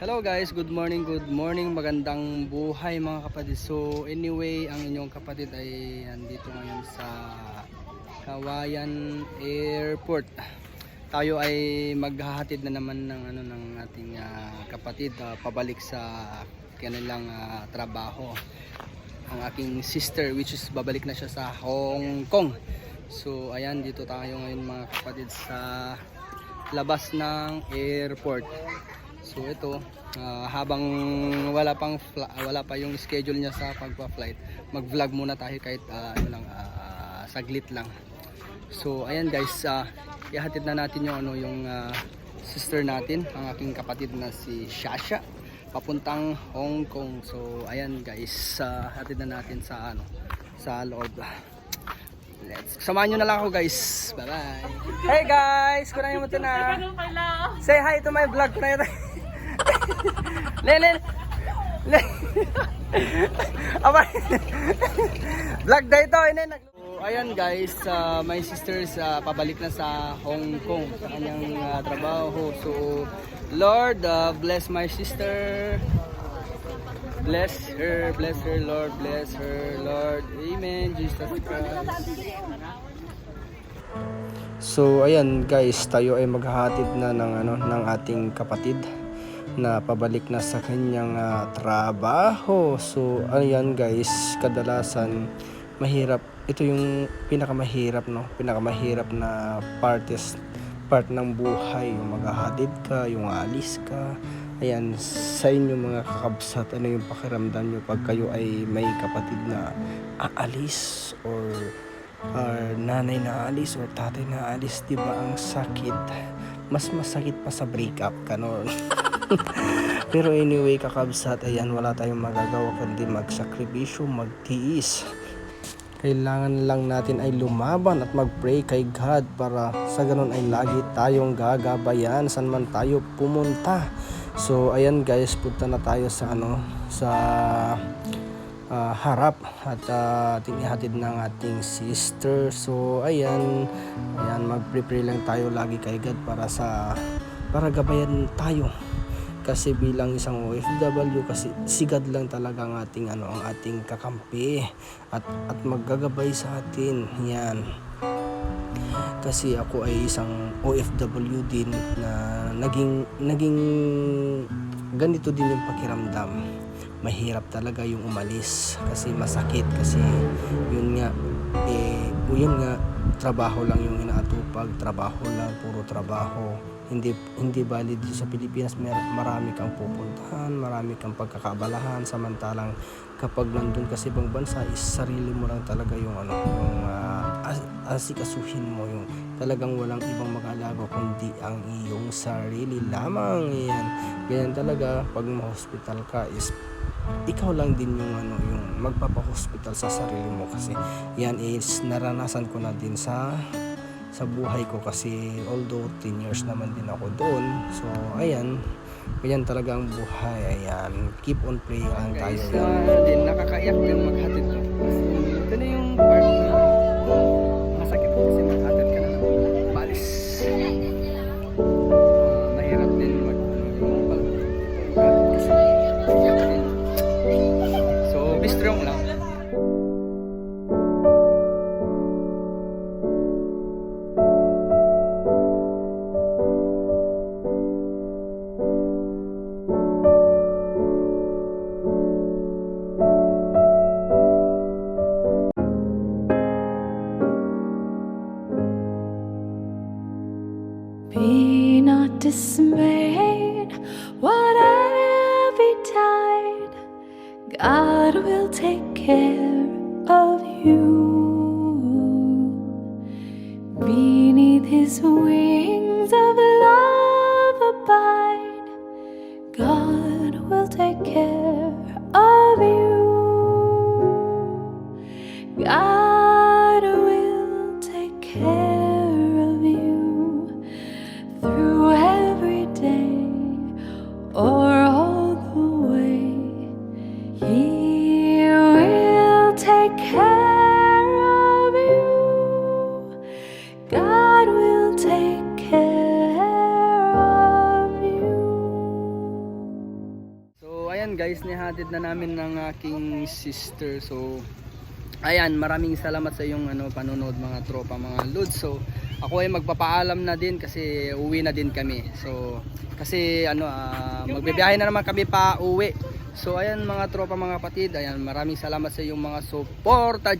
Hello guys, good morning, good morning, magandang buhay mga kapatid. So anyway, ang inyong kapatid ay andito ngayon sa Kawayan Airport. Tayo ay maghahatid na naman ng ano ng ating ah, kapatid ah, pabalik sa kanilang ah, trabaho. Ang aking sister which is babalik na siya sa Hong Kong. So ayan, dito tayo ngayon mga kapatid sa labas ng airport. So ito, ah, habang wala pang wala pa yung schedule niya sa pagpa-flight, mag-vlog muna tayo kahit ah, ano lang ah, saglit lang. So ayan guys, ah, ihatid na natin yung ano yung ah, sister natin, ang aking kapatid na si Shasha papuntang Hong Kong. So ayan guys, ah, hatid na natin sa ano sa loob. Let's samahan nyo na lang ako guys. Bye bye. Hey guys, kunain mo to na. Say hi to my vlog na Le. Aba. vlog day to ini nag ayan guys, uh, my sisters uh, pabalik na sa Hong Kong sa kanyang uh, trabaho. So Lord, uh, bless my sister. Bless her, bless her, Lord, bless her, Lord. Amen, Jesus Christ. So ayan guys, tayo ay maghahatid na ng ano ng ating kapatid na pabalik na sa kanyang ah, trabaho. So ayan guys, kadalasan mahirap ito yung pinakamahirap no, pinakamahirap na partes part ng buhay, yung maghahatid ka, yung aalis ka. Ayan, sa inyo mga kakabsat, ano yung pakiramdam nyo pag kayo ay may kapatid na aalis or or nanay na alis or tatay na alis, di ba ang sakit? Mas masakit pa sa breakup ka no? Pero anyway, kakabsat, ayan, wala tayong magagawa kundi magsakripisyo, magtiis. Kailangan lang natin ay lumaban at mag-pray kay God para sa ganun ay lagi tayong gagabayan saan man tayo pumunta. So ayan guys, punta na tayo sa ano sa ah, harap at uh, ating ihatid ng ating sister. So ayan, ayan mag-pray lang tayo lagi kay God para sa para gabayan tayo kasi bilang isang OFW kasi sigad lang talaga ang ating ano ang ating kakampi at at maggagabay sa atin. Yan. Kasi ako ay isang OFW din na naging naging ganito din yung pakiramdam. Mahirap talaga yung umalis kasi masakit kasi yun nga eh yun nga trabaho lang yung inaatupag trabaho lang puro trabaho hindi hindi valid sa Pilipinas. Mer marami kang pupuntahan marami kang pagkakabalahan. Samantalang kapag nandun ka sa ibang bansa is sarili mo lang talaga yung ano yung uh, as asikasuhin mo yung talagang walang ibang mag-alaga kundi ang iyong sarili lamang. Yan. Ganyan talaga pag ma-hospital ka is ikaw lang din yung ano yung magpapa-hospital sa sarili mo. Kasi yan is naranasan ko na din sa sa buhay ko kasi although 10 years naman din ako doon so ayan. Ganyan talaga ang buhay ayan. Keep on praying lang tayo Guys, uh, din nakakaiyak din maghatid Be not dismayed, whatever betide, God will take care of you. Beneath his wings of love abide, God will take care through every day or all the way. He will take care of you. God will take care of you. ayan guys, nihatid na namin ng aking sister. So, ayan, maraming salamat sa iyong ano, panonood mga tropa, mga lods. So, ako ay magpapaalam na din kasi uwi na din kami. So, kasi ano, ah, magbibiyahe na naman kami pa uwi. So, ayan mga tropa, mga kapatid, ayan, maraming salamat sa iyong mga suporta.